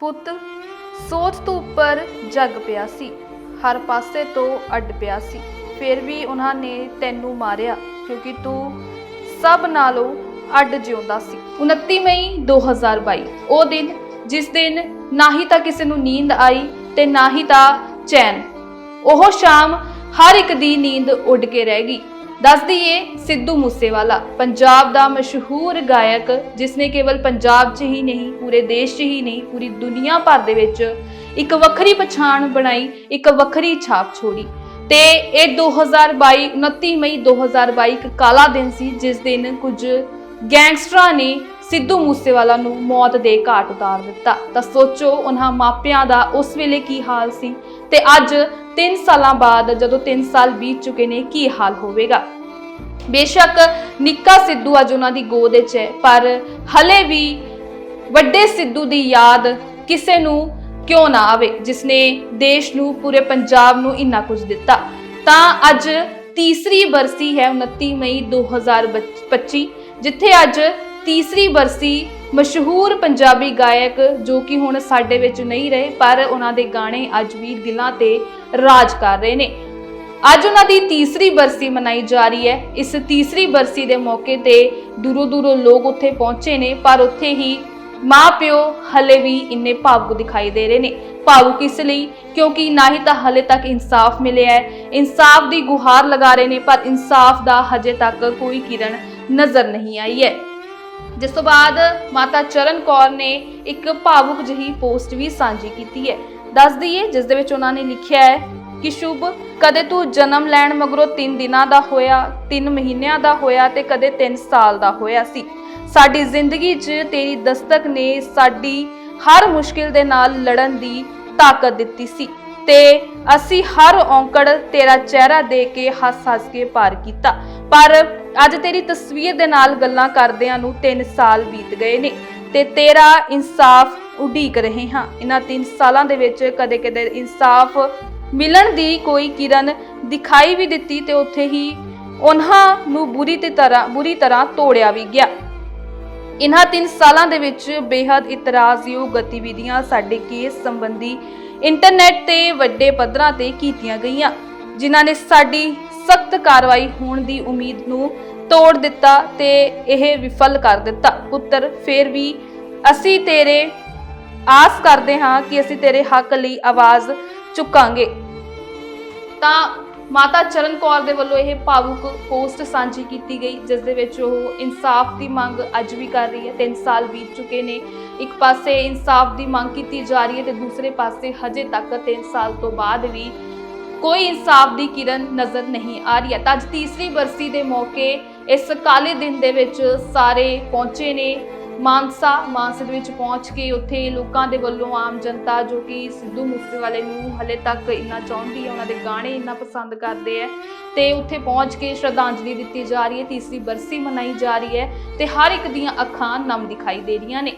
ਪੁੱਤ, ਸੋਚ ਤੋਂ ਉੱਪਰ ਜੱਗ ਪਿਆ ਸੀ। ਹਰ ਪਾਸੇ ਤੋਂ ਅੱਡ ਪਿਆ ਸੀ। ਫਿਰ ਵੀ ਉਹਨਾਂ ਨੇ ਤੈਨੂੰ ਮਾਰਿਆ, ਕਿਉਂਕਿ ਤੂੰ ਸਭ ਨਾਲੋਂ ਅੱਡ ਜਿਉਂਦਾ ਸੀ। 29 ਮਈ 2022 ਉਹ ਦਿਨ ਜਿਸ ਦਿਨ ਨਾ ਹੀ ਤਾਂ ਕਿਸੇ ਨੂੰ ਨੀਂਦ ਆਈ ਤੇ ਨਾ ਹੀ ਤਾਂ ਚੈਨ। ਉਹ ਸ਼ਾਮ ਹਰ ਇੱਕ ਦੀ ਨੀਂਦ ਉੱਡ ਕੇ ਰਹਿ ਗਈ। ਦੱਸ ਦਈਏ ਸਿੱਧੂ ਮੂਸੇਵਾਲਾ, ਪੰਜਾਬ ਦਾ ਮਸ਼ਹੂਰ ਗਾਇਕ ਜਿਸ ਨੇ ਕੇਵਲ ਪੰਜਾਬ 'ਚ ਹੀ ਨਹੀਂ, ਪੂਰੇ ਦੇਸ਼ 'ਚ ਹੀ ਨਹੀਂ, ਪੂਰੀ ਦੁਨੀਆ ਭਰ ਦੇ ਵਿੱਚ ਇੱਕ ਵੱਖਰੀ ਪਛਾਣ ਬਣਾਈ, ਇੱਕ ਵੱਖਰੀ ਛਾਪ ਛੋੜੀ। ਤੇ ਇਹ 2022 29 ਮਈ 2022 ਇੱਕ ਕਾਲਾ ਦਿਨ ਸੀ, ਜਿਸ ਦਿਨ ਕੁਝ ਗੈਂਗਸਟਰਾਂ ਨੇ ਸਿੱਧੂ ਮੂਸੇਵਾਲਾ ਨੂੰ ਮੌਤ ਦੇ ਘਾਟ ਉਤਾਰ ਦਿੱਤਾ। ਤਾਂ ਸੋਚੋ, ਉਹਨਾਂ ਮਾਪਿਆਂ ਦਾ ਉਸ ਵੇਲੇ ਕੀ ਹਾਲ ਸੀ? ਤੇ ਅੱਜ 3 ਸਾਲਾਂ ਬਾਅਦ ਜਦੋਂ 3 ਸਾਲ ਬੀਤ ਚੁੱਕੇ ਨੇ, ਕੀ ਹਾਲ ਹੋਵੇਗਾ? ਬੇਸ਼ੱਕ ਨਿੱਕਾ ਸਿੱਧੂ ਅੱਜ ਉਹਨਾਂ ਦੀ ਗੋਦ ਵਿੱਚ ਹੈ, ਪਰ ਹਲੇ ਵੀ ਵੱਡੇ ਸਿੱਧੂ ਦੀ ਯਾਦ ਕਿਸੇ ਨੂੰ ਕਿਉਂ ਨਾ ਆਵੇ ਜਿਸ ਨੇ ਦੇਸ਼ ਨੂੰ, ਪੂਰੇ ਪੰਜਾਬ ਨੂੰ ਇੰਨਾ ਕੁਝ ਦਿੱਤਾ। ਤਾਂ ਅੱਜ ਤੀਸਰੀ ਬਰਸੀ ਹੈ 29 ਮਈ 2025 ਜਿੱਥੇ ਅੱਜ ਤੀਸਰੀ ਬਰਸੀ ਮਸ਼ਹੂਰ ਪੰਜਾਬੀ ਗਾਇਕ ਜੋ ਕਿ ਹੁਣ ਸਾਡੇ ਵਿੱਚ ਨਹੀਂ ਰਹੇ, ਪਰ ਉਹਨਾਂ ਦੇ ਗਾਣੇ ਅੱਜ ਵੀ ਦਿਲਾਂ ਤੇ ਰਾਜ ਕਰ ਰਹੇ ਨੇ। ਅੱਜ ਉਹਨਾਂ ਦੀ ਤੀਸਰੀ ਬਰਸੀ ਮਨਾਈ ਜਾ ਰਹੀ ਹੈ। ਇਸ ਤੀਸਰੀ ਬਰਸੀ ਦੇ ਮੌਕੇ ਤੇ ਦੂਰੋਂ ਦੂਰੋਂ ਲੋਕ ਉੱਥੇ ਪਹੁੰਚੇ ਨੇ, ਪਰ ਉੱਥੇ ਹੀ ਮਾਪਿਓ ਹਲੇ ਵੀ ਇੰਨੇ ਭਾਵੁਕ ਦਿਖਾਈ ਦੇ ਰਹੇ ਨੇ। ਭਾਵੁਕ ਇਸ ਲਈ? ਕਿਉਂਕਿ ਨਾ ਹੀ ਤਾਂ ਹਲੇ ਤੱਕ ਇਨਸਾਫ ਮਿਲਿਆ ਹੈ। ਇਨਸਾਫ ਦੀ ਗੁਹਾਰ ਲਗਾ ਰਹੇ ਨੇ, ਪਰ ਇਨਸਾਫ ਦਾ ਹਜੇ ਤੱਕ ਕੋਈ ਕਿਰਨ ਨਜ਼ਰ ਨਹੀਂ ਆਈ ਹੈ। ਜਿਸ ਤੋਂ ਬਾਅਦ ਮਾਤਾ ਚਰਨ ਕੌਰ ਨੇ ਇੱਕ ਭਾਵੁਕ ਜਿਹੀ ਪੋਸਟ ਵੀ ਸਾਂਝੀ ਕੀਤੀ ਹੈ। ਦੱਸ ਦਈਏ, ਜਿਸ ਦੇ ਵਿੱਚ ਉਹਨਾਂ ਨੇ ਲਿਖਿਆ ਹੈ ਕਿ ਸ਼ੁਭ, ਕਦੇ ਤੂੰ ਜਨਮ ਲੈਣ ਮਗਰੋਂ 3 ਦਿਨਾਂ ਦਾ ਹੋਇਆ 3 ਮਹੀਨਿਆਂ ਦਾ ਹੋਇਆ ਤੇ ਕਦੇ 3 ਸਾਲ ਦਾ ਹੋਇਆ ਸੀ। ਸਾਡੀ ਜ਼ਿੰਦਗੀ 'ਚ ਤੇਰੀ ਦਸਤਕ ਨੇ ਸਾਡੀ ਹਰ ਮੁਸ਼ਕਿਲ ਦੇ ਨਾਲ ਲੜਨ ਦੀ ਤਾਕਤ ਦਿੱਤੀ ਸੀ ਤੇ ਅਸੀਂ ਹਰ ਔਂਕੜ ਤੇਰਾ ਚਿਹਰਾ ਦੇ ਕੇ ਹੱਸ-ਹੱਸ ਕੇ ਪਾਰ ਕੀਤਾ। ਪਰ ਅੱਜ ਤੇਰੀ ਤਸਵੀਰ ਦੇ ਨਾਲ ਗੱਲਾਂ ਕਰਦਿਆਂ ਨੂੰ 3 ਸਾਲ ਬੀਤ ਗਏ ਨੇ ਤੇ ਤੇਰਾ ਇਨਸਾਫ ਉਡੀਕ ਰਹੇ ਹਾਂ। ਇਹਨਾਂ 3 ਸਾਲਾਂ ਦੇ ਵਿੱਚ ਕਦੇ-ਕਦੇ ਇਨਸਾਫ ਮਿਲਣ ਦੀ ਕੋਈ ਕਿਰਨ ਦਿਖਾਈ ਵੀ ਦਿੱਤੀ ਤੇ ਉੱਥੇ ਹੀ ਉਹਨਾਂ ਨੂੰ ਬੁਰੀ ਤੇ ਤਰ੍ਹਾਂ ਬੁਰੀ ਤਰ੍ਹਾਂ ਤੋੜਿਆ ਵੀ ਗਿਆ। ਇਨ੍ਹਾਂ 3 ਸਾਲਾਂ ਦੇ ਵਿੱਚ ਬੇहद ਇਤਰਾਜ਼ਯੋਗ ਗਤੀਵਿਧੀਆਂ ਸਾਡੇ ਕੇਸ ਸੰਬੰਧੀ ਇੰਟਰਨੈਟ ਤੇ ਵੱਡੇ ਪੱਧਰਾਂ ਤੇ ਕੀਤੀਆਂ ਗਈਆਂ, ਜਿਨ੍ਹਾਂ ਨੇ ਸਾਡੀ ਸਖਤ ਕਾਰਵਾਈ ਹੋਣ ਦੀ ਉਮੀਦ ਨੂੰ ਤੋੜ ਦਿੱਤਾ ਤੇ ਇਹ ਵਿਫਲ ਕਰ ਦਿੱਤਾ। ਪੁੱਤਰ, ਫੇਰ ਵੀ ਅਸੀਂ ਤੇਰੇ ਆਸ ਕਰਦੇ ਹਾਂ ਕਿ ਅਸੀਂ ਤੇਰੇ ਹੱਕ ਲਈ ਆਵਾਜ਼ ਚੁੱਕਾਂਗੇ। ਤਾਂ ਮਾਤਾ ਚਰਨ ਕੌਰ ਦੇ ਵੱਲੋਂ ਇਹ ਭਾਵੁਕ ਪੋਸਟ ਸਾਂਝੀ ਕੀਤੀ ਗਈ, ਜਿਸ ਦੇ ਵਿੱਚ ਉਹ ਇਨਸਾਫ ਦੀ ਮੰਗ ਅੱਜ ਵੀ ਕਰ ਰਹੀ ਹੈ। 3 ਸਾਲ ਬੀਤ ਚੁੱਕੇ ਨੇ। ਇੱਕ ਪਾਸੇ ਇਨਸਾਫ ਦੀ ਮੰਗ ਕੀਤੀ ਜਾ ਰਹੀ ਹੈ ਤੇ ਦੂਸਰੇ ਪਾਸੇ ਹਜੇ ਤੱਕ 3 ਸਾਲ ਤੋਂ ਬਾਅਦ ਵੀ ਕੋਈ ਇਨਸਾਫ ਦੀ ਕਿਰਨ ਨਜ਼ਰ ਨਹੀਂ ਆ ਰਹੀ ਹੈ। ਤਾਂ ਅੱਜ ਤੀਸਰੀ ਬਰਸੀ ਦੇ ਮੌਕੇ ਇਸ ਕਾਲੇ ਦਿਨ ਦੇ ਵਿੱਚ ਸਾਰੇ ਪਹੁੰਚੇ ਨੇ। ਮਾਨਸਾ ਮਾਨਸਾ ਦੇ ਵਿੱਚ ਪਹੁੰਚ ਕੇ ਉੱਥੇ ਲੋਕਾਂ ਦੇ ਵੱਲੋਂ ਆਮ ਜਨਤਾ ਜੋ ਕਿ ਸਿੱਧੂ ਮੂਸੇਵਾਲੇ ਨੂੰ ਹਲੇ ਤੱਕ ਇੰਨਾ ਚਾਹੁੰਦੀ ਹੈ, ਉਹਨਾਂ ਦੇ ਗਾਣੇ ਇੰਨਾ ਪਸੰਦ ਕਰਦੇ ਹੈ, ਤੇ ਉੱਥੇ ਪਹੁੰਚ ਕੇ ਸ਼ਰਧਾਂਜਲੀ ਦਿੱਤੀ ਜਾ ਰਹੀ ਹੈ। ਤੀਸਰੀ ਬਰਸੀ ਮਨਾਈ ਜਾ ਰਹੀ ਹੈ ਤੇ ਹਰ ਇੱਕ ਦੀਆਂ ਅੱਖਾਂ ਨਮ ਦਿਖਾਈ ਦੇ ਰਹੀਆਂ ਨੇ।